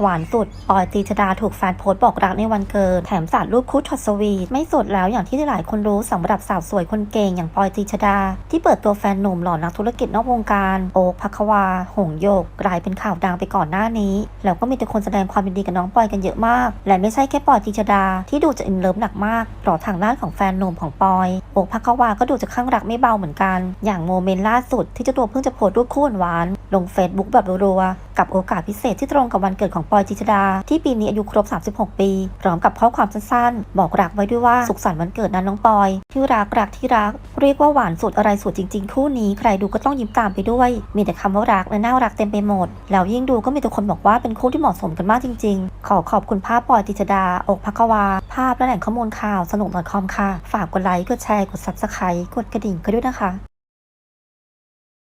หวานสุดปอยตีชดาถูกแฟนโพสต์บอกรักในวันเกิด แถมสาดรูปคู่ช็อตสวีทไม่สดแล้วอย่างที่หลายคนรู้สำหรับสาวสวยคนเก่งอย่างปอยตีชดา ที่เปิดตัวแฟนหนุ่มหล่อนักธุรกิจนอกวงการ โอ๊คพักวา หงโยก กลายเป็นข่าวดังไปก่อนหน้านี้ แล้วก็มีแต่คนแสดงความยินดีกับน้องปอยกันเยอะมาก และไม่ใช่แค่ปอยตีชดา ที่ดูจะอินเลิฟหนักมากเพราะทางด้านของแฟนหนุ่มของปอย โอ๊คพักวาก็ดูจะข้างรักไม่เบาเหมือนกัน อย่างโมเมนต์ล่าสุดที่เจ้าตัวเพิ่งจะโพสต์รูปคู่หวาน ลงเฟซบุ๊กแบบรัวๆกับโอกาสพิเศษที่ตรงกับวันเกิดของปอยจิชดา ที่ปีนี้อายุครบ 36 ปี พร้อมกับข้อความสั้นๆ บอกรักไว้ด้วยว่าสุขสันต์วันเกิดนะน้องปอย ที่รักรักที่รัก เรียกว่าหวานสุดอะไรสุดจริงๆ คู่นี้ใครดูก็ต้องยิ้มตามไปด้วย มีแต่คำว่ารักและน่ารักเต็มไปหมด แล้วยิ่งดูก็มีแต่คนบอกว่าเป็นคู่ที่เหมาะสมกันมากจริง ๆ ขอขอบคุณภาพปอยจิชดา อกพักวา ภาพและแหล่งข้อมูลข่าวสนุก .com ค่ะ ฝากกดไลค์กดแชร์กด subscribe กดกระดิ่งก็ด้วยนะคะ